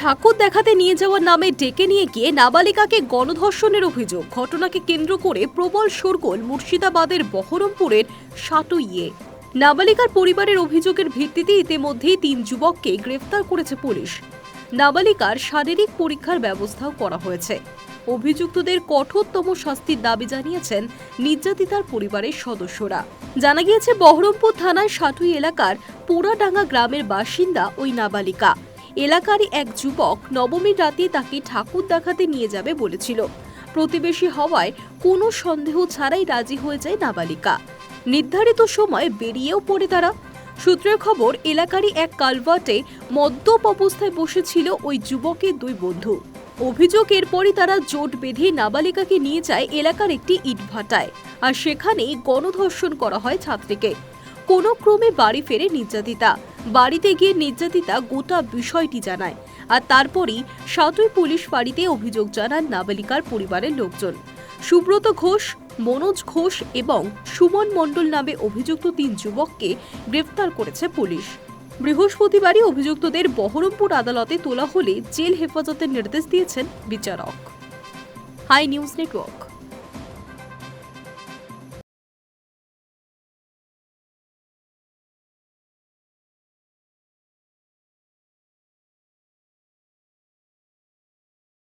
ঠাকুর দেখাতে নিয়ে যাওয়ার নামে ডেকে নিয়ে গিয়ে নাবালিকাকে গণধর্ষণের অভিযোগ। ঘটনাকে কেন্দ্র করে প্রবল শোরগোল মুর্শিদাবাদের বহরমপুরের সাটুইয়ে। নাবালিকার পরিবারের অভিযোগের ভিত্তিতে ইতিমধ্যেই তিন যুবককে গ্রেফতার করেছে পুলিশ। নাবালিকার শারীরিক পরীক্ষার ব্যবস্থাও করা হয়েছে। অভিযুক্তদের কঠোরতম শাস্তির দাবি জানিয়েছেন নির্যাতিতার পরিবারের সদস্যরা। জানা গিয়েছে, বহরমপুর থানার সাটুই এলাকার পোড়াডাঙ্গা গ্রামের বাসিন্দা ওই নাবালিকা। এলাকারই এক যুবক নবমীর রাতে তাকে ঠাকুর দেখাতে নিয়ে যাবে বলেছিল। প্রতিবেশী হওয়ায় কোনো সন্দেহ ছাড়াই রাজি হয়ে যায় নাবালিকা। নির্ধারিত সময় বেরিয়েও পড়ে তারা। সূত্রের খবর, এলাকারই এক কালভার্টে মদ্যপ অবস্থায় বসেছিল ওই যুবকের দুই বন্ধু। অভিযোগ এরপরই তারা জোট বেঁধে নাবালিকাকে নিয়ে যায় এলাকার একটি ইটভাটায়। আর সেখানেই গণধর্ষণ করা হয় ছাত্রীকে। কোনো ক্রমে বাড়ি ফেরে নির্যাতিতা। বাড়িতে গিয়ে নির্যাতিতা গোটা বিষয়টি জানায়। আর তারপরই সাতই পুলিশ বাড়িতে অভিযোগ জানান নাবালিকার পরিবারের লোকজন। সুব্রত ঘোষ, মনোজ ঘোষ এবং সুমন মণ্ডল নামে অভিযুক্ত তিন যুবককে গ্রেফতার করেছে পুলিশ। বৃহস্পতিবারই অভিযুক্তদের বহরমপুর আদালতে তোলা হলে জেল হেফাজতের নির্দেশ দিয়েছেন বিচারক। High news network.